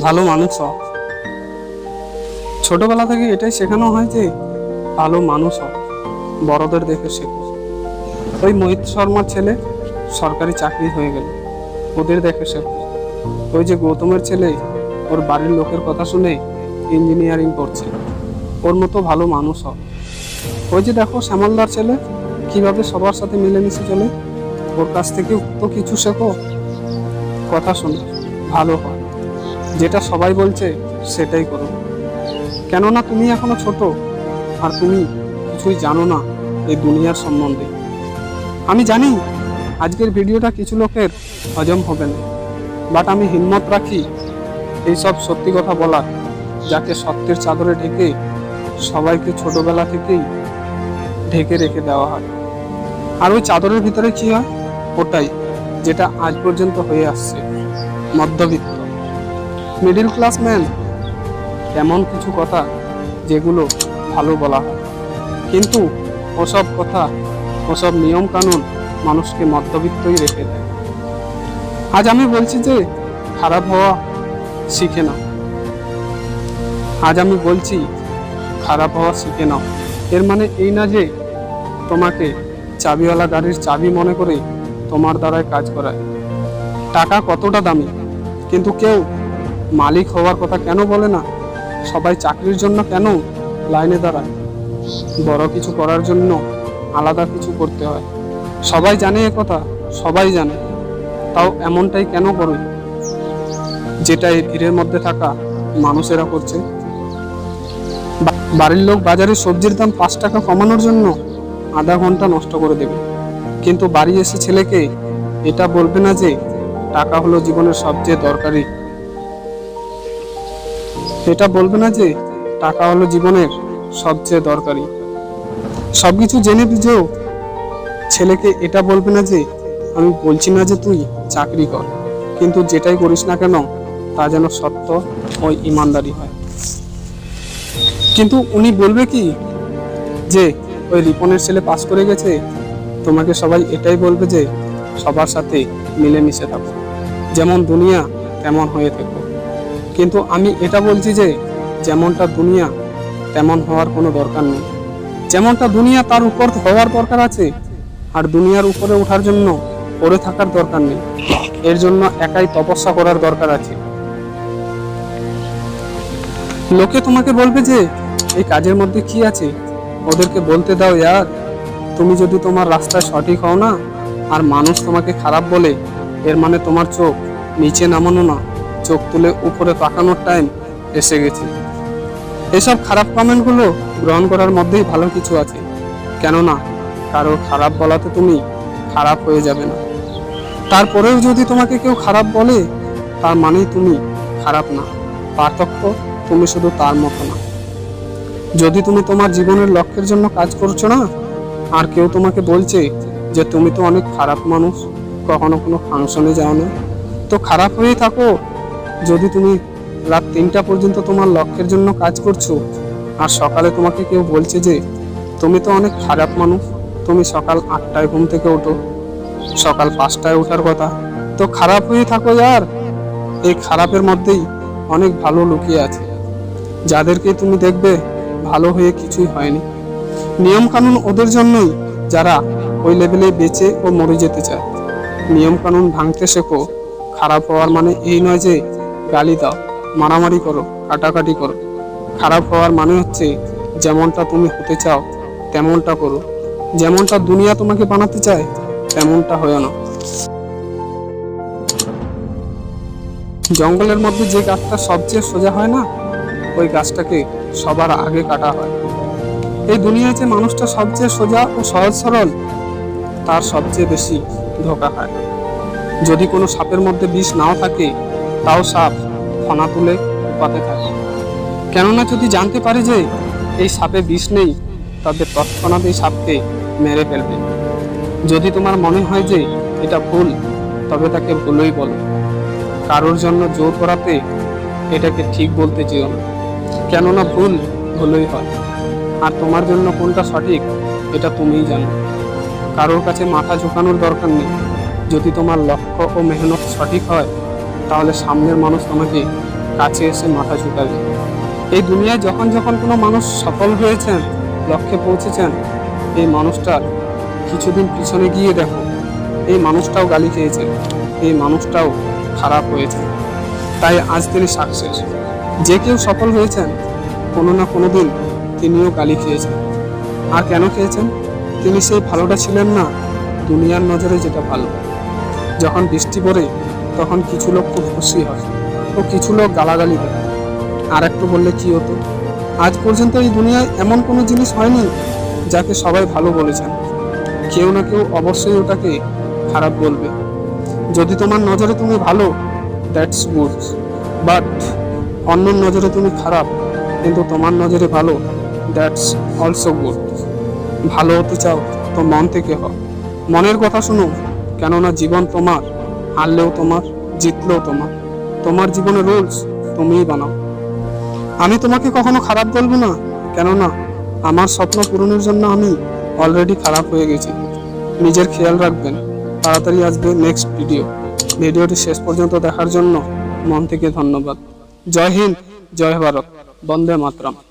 ভালো মানুষ হও। ছোটবেলা থেকে এটাই শেখানো হয় যে ভালো মানুষ হও, বড়দের দেখে শেখো। ওই মোহিত শর্মার ছেলে সরকারি চাকরি হয়ে গেল, ওদের দেখে শেখো। ওই যে গৌতমের ছেলে, ওর বাড়ির লোকের কথা শুনে ইঞ্জিনিয়ারিং করছে, ওর মতো ভালো মানুষ হও। ওই যে দেখো শ্যামলদার ছেলে, কীভাবে সবার সাথে মিলেমিশে চলে, ওর কাছ থেকে তো কিছু শেখো। কথা শোনো, ভালো হয় যেটা সবাই বলছে, সেটাই করো। কেননা তুমি এখনও ছোট, আর তুমি কিছুই জানো না এই দুনিয়ার সম্বন্ধে। আমি জানি আজকের ভিডিওটা কিছু লোকের হজম হবে না বাট আমি হিম্মত রাখি এইসব সত্যি কথা বলার, যাকে সত্যের চাদরে ঢেকে সবাইকে ছোটবেলা থেকেই ঢেকে রেখে দেওয়া হয়। আর ওই চাদরের ভিতরে কি হয়? ওটাই, যেটা আজ পর্যন্ত হয়ে আসছে, মধ্যবিত্ত। মিডিল ক্লাস ম্যান এমন কিছু কথা যেগুলো ভালো বলা হয়। কিন্তু ওসব কথা, ওসব নিয়ম কানুন মানুষকে মধ্যবিত্তই রেখে দেয়। আজ আমি বলছি যে, খারাপ হওয়া শিখে নাও। আজ আমি বলছি, খারাপ হওয়া শিখে নাও। এর মানে এই না যে, তোমাকে চাবিওয়ালা গাড়ির চাবি মনে করে তোমার দ্বারায় কাজ করায়। টাকা কতটা দামি, কিন্তু কেউ মালিক হওয়ার কথা কেন বলে না? সবাই চাকরির জন্য কেন লাইনে দাঁড়ায়? বড় কিছু করার জন্য আলাদা কিছু করতে হয়। সবাই জানে এ কথা, সবাই জানে। তাও এমনটাই কেন করো যেটা এই ভিড়ের মধ্যে থাকা মানুষেরা করছে। বাড়ির লোক বাজারে সবজির দাম পাঁচ টাকা কমানোর জন্য আধা ঘণ্টা নষ্ট করে দেবে। কিন্তু বাড়ি এসে ছেলেকে এটা বলবে না যে টাকা হলো জীবনের সবচেয়ে দরকারি এটা বলবে না যে টাকা হলো জীবনের সবচেয়ে দরকারি। সবকিছু জেনে বুঝেও ছেলেকে এটা বলবে না যে, আমি বলছি না যে তুই চাকরি কর, কিন্তু যেটাই করিস না কেন, তা যেন সত্য ওই ইমানদারি হয়। কিন্তু উনি বলবে কি যে, ওই রিপনের ছেলে পাস করে গেছে, তোমাকে সবাই এটাই বলবে যে, সবার সাথে মিলেমিশে থাকো। যেমন দুনিয়া, তেমন হয়ে থেকো। কিন্তু আমি এটা বলছি যে, যেমনটা দুনিয়া, তেমন হওয়ার কোনো দরকার নেই। যেমনটা দুনিয়া তার উপর হওয়ার দরকার আছে, আর দুনিয়ার উপরে ওঠার জন্য পড়ে থাকার দরকার নেই। এর জন্য একাই তপস্যা করার দরকার আছে। লোকে তোমাকে বলবে যে, এই কাজের মধ্যে কি আছে? ওদেরকে বলতে দাও, ইয়ার, তুমি যদি তোমার রাস্তায় সঠিক হও না, আর মানুষ তোমাকে খারাপ বলে, এর মানে তোমার চোখ নিচে নামানো না। চোখ তুলে উপরে তাকানোর টাইম এসে গেছে। এসব খারাপ কমেন্টগুলো গ্রহণ করার মধ্যেই ভালো কিছু আছে। কেননা, কারও খারাপ বলাতে তুমি খারাপ হয়ে যাবে না। তারপরেও যদি তোমাকে কেউ খারাপ বলে, তার মানেই তুমি খারাপ না। পার্থক্য তুমি শুধু তার মতো না। যদি তুমি তোমার জীবনের লক্ষ্যের জন্য কাজ করছ না, আর কেউ তোমাকে বলছে যে, তুমি তো অনেক খারাপ মানুষ, কখনো কোনো ফাংশনে যাও না তো খারাপ হয়েই থাকো যদি তুমি রাত তিনটা পর্যন্ত তোমার লক্ষ্যের জন্য কাজ করছ, আর সকালে তোমাকে কেউ বলছে যে, তুমি তো অনেক খারাপ মানুষ, তুমি সকাল আটটায় ঘুম থেকে ওঠো, সকাল পাঁচটায় ওঠার কথা। তো খারাপ হয়ে থাকো আর, এই খারাপের মধ্যেই অনেক ভালো লুকিয়ে আছে। যাদেরকে তুমি দেখবে, ভালো হয়ে কিছুই হয়নি। নিয়ম কানুন ওদের জন্যই যারা ওই লেভেলে বেঁচে ও মরে যেতে চায়। নিয়ম কানুন ভাঙতে শেখো, খারাপ হওয়ার মানে এই নয় যে গালি দাও, মারামারি করো, কাটাকাটি করো। খারাপ হওয়ার মানে হচ্ছে যেমনটা তুমি হতে চাও, তেমনটা করো। যেমনটা দুনিয়া তোমাকে বানাতে চায়, তেমনটা হয় না। জঙ্গলের মধ্যে যে গাছটা সবচেয়ে সোজা হয় না, ওই গাছটাকে সবার আগে কাটা হয়। এই দুনিয়ায় যে মানুষটা সবচেয়ে সোজা ও সহজ সরল, তার সবচেয়ে বেশি ধোকা হয়। যদি কোনো সাপের মধ্যে বিষ নাও থাকে তাও সাপ ফনা তুলে উপাতে থাকে। কেননা যদি জানতে পারে যে এই সাপে বিষ নেই, তবে তৎক্ষণাৎ এই সাপকে মেরে ফেলবে। যদি তোমার মনে হয় যে এটা ভুল, তবে তাকে ভুলই বলো। কারোর জন্য জোর করাতে এটাকে ঠিক বলতে চেও না। কেননা ভুল ভুলই হয়। আর তোমার জন্য কোনটা সঠিক, এটা তুমিই জানো। কারোর কাছে মাথা ঝুঁকানোর দরকার নেই। যদি তোমার লক্ষ্য ও মেহনত সঠিক হয় তাহলে সামনের মানুষ তোমাকে কাছে এসে মাথা ঝুঁকাবে। এই দুনিয়ায় যখন যখন কোনো মানুষ সফল হয়েছেন, লক্ষ্যে পৌঁছেছেন, এই মানুষটার কিছুদিন পিছনে গিয়ে দেখো, এই মানুষটাও গালি খেয়েছে, এই মানুষটাও খারাপ হয়েছে। তাই আজ তিনি সাকসেস। যে কেউ সফল হয়েছেন, কোনো না কোনো দিন তিনিও গালি খেয়েছেন। আর কেন খেয়েছেন? তিনি সেই ভালোটা ছিলেন না, দুনিয়ার নজরে যেটা ভালো। যখন বৃষ্টি পড়ে তখন কিছু লোক খুব খুশি হয় ও কিছু লোক গালাগালি দেয় আর একটু বললে কি হতো? আজ পর্যন্ত এই দুনিয়ায় এমন কোনো জিনিস হয়নি যাকে সবাই ভালো বলেছেন। কেউ না কেউ অবশ্যই ওটাকে খারাপ বলবে। যদি তোমার নজরে তুমি ভালো দ্যাটস গুড বাট অন্যের নজরে তুমি খারাপ, কিন্তু তোমার নজরে ভালো দ্যাটস অলসো গুড ভালো হতে চাও তো মন থেকে হও। মনের কথা শুনো কেননা জীবন তোমার। হারলেও তোমার, জিতলেও তোমার। তোমার জীবনের রুলস তুমিই বানাও। আমি তোমাকে কখনো খারাপ বলব না, কেননা আমার স্বপ্ন পূরণের জন্য আমি অলরেডি খারাপ হয়ে গেছি। নিজের খেয়াল রাখবেন। তাড়াতাড়ি আসবে নেক্সট ভিডিও ভিডিওটি শেষ পর্যন্ত দেখার জন্য মন থেকে ধন্যবাদ। জয় হিন্দ, জয় ভারত। বন্দে মাতরম।